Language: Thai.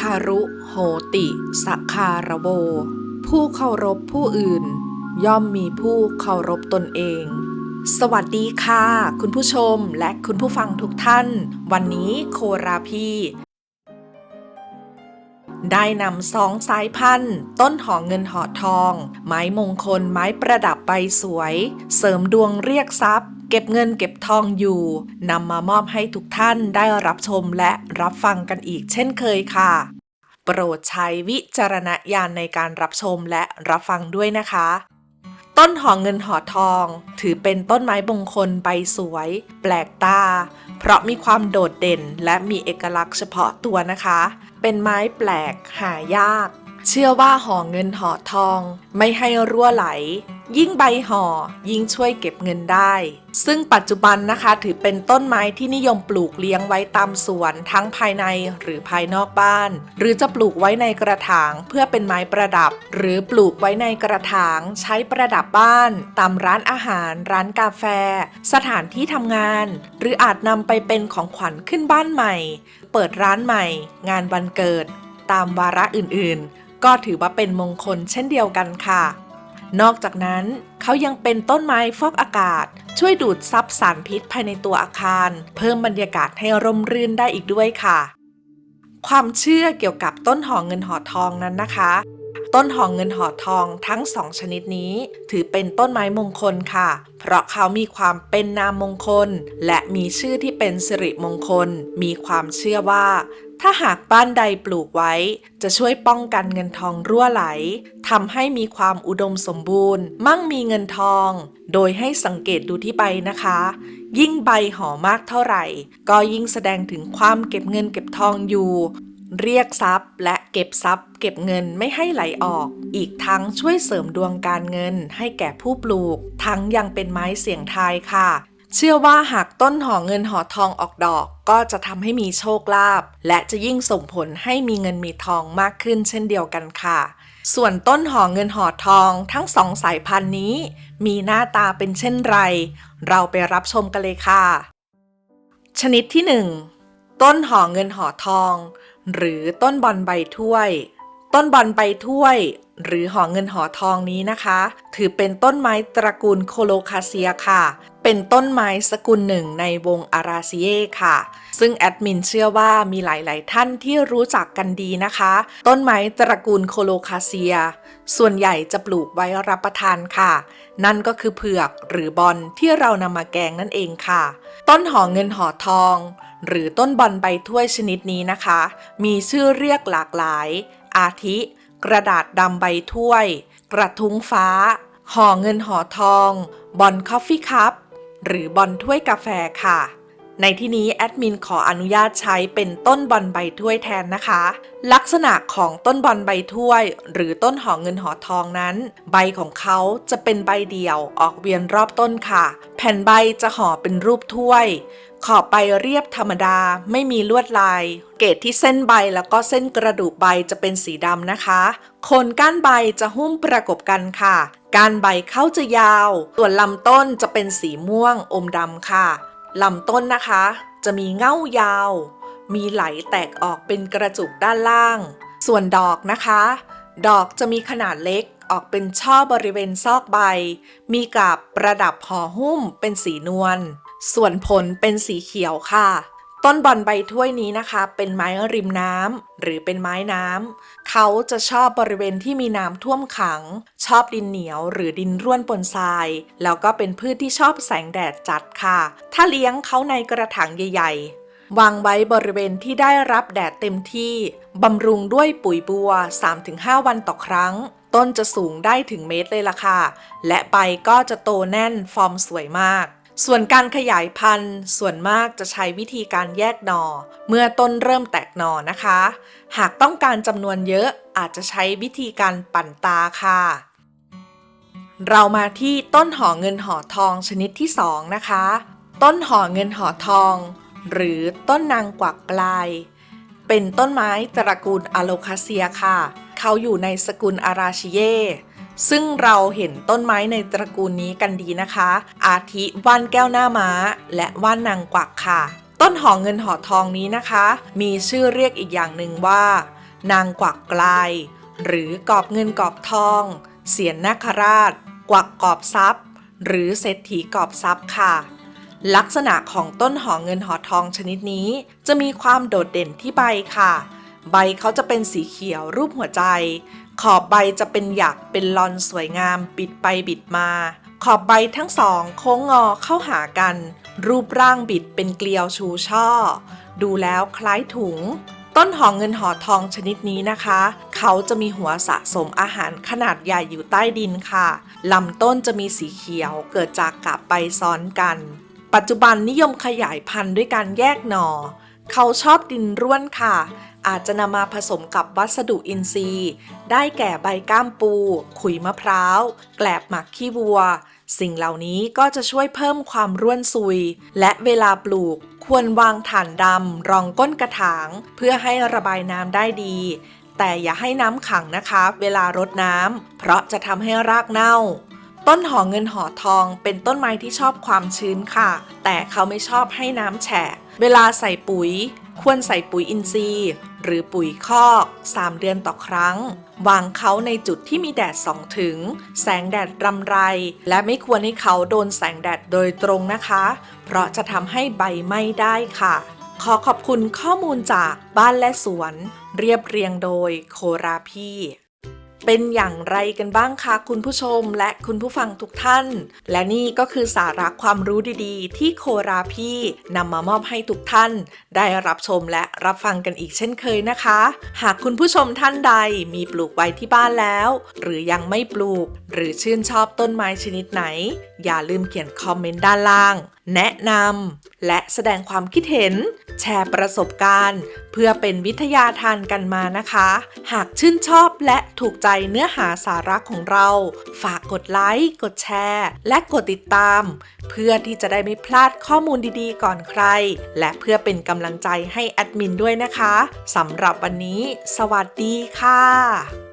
คารุ โหติสักคารโบ ผู้เคารพผู้อื่น ย่อมมีผู้เคารพตนเอง สวัสดีค่ะ คุณผู้ชมและคุณผู้ฟังทุกท่าน วันนี้โคราพี ได้นำสองสายพันธุ์ ต้นหอเงินหอทอง ไม้มงคลไม้ประดับใบสวย เสริมดวงเรียกทรัพย์ เก็บเงินเก็บทองอยู่นำมามอบให้ทุกท่านได้รับชมและรับฟังกันอีกเช่นเคยค่ะ โปรดใช้วิจารณญาณในการรับชมและรับฟังด้วยนะคะ ต้นหอเงินหอทอง ถือเป็นต้นไม้มงคลใบสวย แปลกตา เพราะมีความโดดเด่นและมีเอกลักษณ์เฉพาะตัวนะคะ เป็นไม้แปลกหายาก เชื่อว่าห่อเงินห่อทอง ไม่ให้รั่วไหล ยิ่งใบห่อยิ่งช่วยเก็บเงินได้ ซึ่งปัจจุบันนะคะถือเป็นต้นไม้ที่นิยมปลูกเลี้ยงไว้ตามสวนทั้งภายในหรือภายนอกบ้าน หรือจะปลูกไว้ในกระถางเพื่อเป็นไม้ประดับ หรือปลูกไว้ในกระถางใช้ประดับบ้าน ตามร้านอาหาร ร้านกาแฟ สถานที่ทำงาน หรืออาจนำไปเป็นของขวัญขึ้นบ้านใหม่ เปิดร้านใหม่ งานวันเกิดตามวาระอื่นๆ ก็ถือว่าเป็นมงคลเช่นเดียวกันค่ะ นอกจากนั้นเขายังเป็นต้นไม้ฟอกอากาศ ช่วยดูดซับสารพิษภายในตัวอาคาร เพิ่มบรรยากาศให้ร่มรื่นได้อีกด้วยค่ะ ความเชื่อเกี่ยวกับต้นหอเงินหอทองนั้นนะคะ ต้นหอเงินหอทองทั้งสองชนิดนี้ ถือเป็นต้นไม้มงคลค่ะ เพราะเขามีความเป็นนามมงคล และมีชื่อที่เป็นสิริมงคล มีความเชื่อว่า ถ้าหากบ้านใดปลูกไว้ จะช่วยป้องกันเงินทองรั่วไหลทำให้มีความอุดมสมบูรณ์ มั่งมีเงินทอง โดยให้สังเกตดูที่ใบนะคะ ยิ่งใบห่อมากเท่าไหร่ ก็ยิ่งแสดงถึงความเก็บเงินเก็บทองอยู่ เรียกทรัพย์และเก็บทรัพย์ เก็บเงินไม่ให้ไหลออก อีกทั้งช่วยเสริมดวงการเงินให้แก่ผู้ปลูก ทั้งยังเป็นไม้เสี่ยงทายค่ะ เชื่อว่าหากต้นหอเงินหอทองออกดอกก็จะทำให้มีโชคลาภและจะยิ่งส่งผลให้มีเงินมีทองมากขึ้นเช่นเดียวกันค่ะ ส่วนต้นหอเงินหอทองทั้งสองสายพันธุ์นี้ มีหน้าตาเป็นเช่นไร เราไปรับชมกันเลยค่ะ ชนิดที่ 1 ต้นหอเงินหอทอง หรือต้นบอลใบถ้วย ต้นบอลใบถ้วย หรือหอเงินหอทองนี้นะคะ ถือเป็นต้นไม้ตระกูลโคโลคาเซียค่ะ เป็นต้นไม้สกุลหนึ่งในวงอาราซิเอค่ะ ซึ่งแอดมินเชื่อว่ามีหลาย ๆ ท่านที่รู้จักกันดีนะคะ ต้นไม้ตระกูลโคโลคาเซีย ส่วนใหญ่จะปลูกไว้รับประทานค่ะ นั่นก็คือเผือกหรือบอลที่เรานำมาแกงนั่นเองค่ะ ต้นหอเงินหอทอง หรือต้นบอลใบถ้วยชนิดนี้นะคะ มีชื่อเรียกหลากหลาย อาทิ กระดาษดำใบถ้วย กระทุ้งฟ้า ห่อเงินห่อทอง บอลคอฟฟี่คัพหรือบอลถ้วยกาแฟค่ะ ในที่นี้แอดมินขออนุญาตใช้เป็นต้นบอลใบถ้วยแทนนะคะ ลักษณะของต้นบอลใบถ้วย หรือต้นหอเงินหอทองนั้น ใบของเขาจะเป็นใบเดี่ยวออกเวียนรอบต้นค่ะ แผ่นใบจะห่อเป็นรูปถ้วย ขอบใบเรียบธรรมดาไม่มีลวดลาย เกตที่เส้นใบแล้วก็เส้นกระดูกใบจะเป็นสีดำนะคะ โคนก้านใบจะหุ้มประกบกันค่ะ ก้านใบเข้าจะยาว ส่วนลำต้นจะเป็นสีม่วงอมดำค่ะ ลำต้นนะคะ จะมีเง่ายาว มีไหลแตกออกเป็นกระจุกด้านล่าง ส่วนดอกนะคะ ดอกจะมีขนาดเล็กออกเป็นช่อบริเวณซอกใบ มีกาบประดับห่อหุ้มเป็นสีนวล ส่วนผลเป็นสีเขียวค่ะ ต้นบอลใบถ้วยนี้นะคะ เป็นไม้ริมน้ำหรือเป็นไม้น้ำเขาจะชอบบริเวณที่มีน้ำท่วมขัง ชอบดินเหนียวหรือดินร่วนปนทราย แล้วก็เป็นพืชที่ชอบแสงแดดจัดค่ะ ถ้าเลี้ยงเขาในกระถางใหญ่ๆ วางไว้บริเวณที่ได้รับแดดเต็มที่บำรุงด้วยปุ๋ยบัว 3-5 วันต่อครั้ง ต้นจะสูงได้ถึงเมตรเลยล่ะค่ะ และใบก็จะโตแน่นฟอร์มสวยมาก ส่วนการขยายพันธุ์ ส่วนมากจะใช้วิธีการแยกหน่อ เมื่อต้นเริ่มแตกหน่อนะคะ หากต้องการจำนวนเยอะอาจจะใช้วิธีการปั่นตาค่ะ เรามาที่ต้นห่อเงินห่อทองชนิดที่ 2 นะคะ ต้นห่อเงินห่อทอง หรือต้นนางกวักกลาย เป็นต้นไม้ตระกูลอะโลคาเซียค่ะ เขาอยู่ในสกุลอาราชิเย ซึ่งเราเห็นต้นไม้ในตระกูลนี้กันดีนะคะ อาทิว่านแก้วหน้าม้า และว่านนางกวักค่ะ ต้นหอเงินหอทองนี้นะคะ มีชื่อเรียกอีกอย่างหนึ่งว่า นางกวักกลาย หรือกอบเงินกอบทอง เสียนนาคราช กวักกอบทรัพย์ หรือเศรษฐีกอบทรัพย์ค่ะลักษณะของต้นหอเงินหอทองชนิดนี้ จะมีความโดดเด่นที่ใบค่ะ ใบเขาจะเป็นสีเขียวรูปหัวใจ ขอบใบจะเป็นหยักเป็นลอนสวยงาม บิดไปบิดมา ขอบใบทั้งสอง โค้งงอเข้าหากัน รูปร่างบิดเป็นเกลียวชูช่อ ดูแล้วคล้ายถุง ต้นหอเงินหอทองชนิดนี้นะคะ เขาจะมีหัวสะสมอาหารขนาดใหญ่อยู่ใต้ดินค่ะลำต้นจะมีสีเขียวเกิดจากกาบใบซ้อนกัน ปัจจุบันนิยมขยายพันธุ์ด้วยการแยกหน่อเขาชอบดินร่วนค่ะ อาจจะนำมาผสมกับวัสดุอินทรีย์ ได้แก่ใบก้ามปู ขุยมะพร้าว แกลบหมักขี้วัว สิ่งเหล่านี้ก็จะช่วยเพิ่มความร่วนซุย และเวลาปลูกควรวางถ่านดำรองก้นกระถาง เพื่อให้ระบายน้ำได้ดี แต่อย่าให้น้ำขังนะคะ เวลารดน้ำเพราะจะทำให้รากเน่า ต้นหอเงินหอทองเป็นต้นไม้ที่ชอบความชื้นค่ะ แต่เขาไม่ชอบให้น้ำแฉะ เวลาใส่ปุ๋ย ควรใส่ปุ๋ยอินทรีย์ หรือปุ๋ยคอก3เดือนต่อครั้ง วางเขาในจุดที่มีแดดส่องถึง แสงแดดรำไร และไม่ควรให้เขาโดนแสงแดดโดยตรงนะคะ เพราะจะทำให้ใบไหม้ได้ค่ะ ขอขอบคุณข้อมูลจากบ้านและสวน เรียบเรียงโดยโคราพี่ เป็นอย่างไรกันบ้างคะคุณผู้ชมและคุณผู้ฟังทุกท่าน และนี่ก็คือสาระความรู้ดีๆ ที่โคราพี่นำมามอบให้ทุกท่าน ได้รับชมและรับฟังกันอีกเช่นเคยนะคะ หากคุณผู้ชมท่านใดมีปลูกไว้ที่บ้านแล้ว หรือยังไม่ปลูก หรือชื่นชอบต้นไม้ชนิดไหน อย่าลืมเขียนคอมเมนต์ด้านล่าง แนะนำและแสดงความคิดเห็น แชร์ประสบการณ์ เพื่อเป็นวิทยาทานกันมานะคะ หากชื่นชอบและถูกใจเนื้อหาสาระของเรา ฝากกดไลค์ กดแชร์ และกดติดตาม เพื่อที่จะได้ไม่พลาดข้อมูลดีๆ ก่อนใคร และเพื่อเป็นกำลังใจให้แอดมินด้วยนะคะสำหรับวันนี้ สวัสดีค่ะ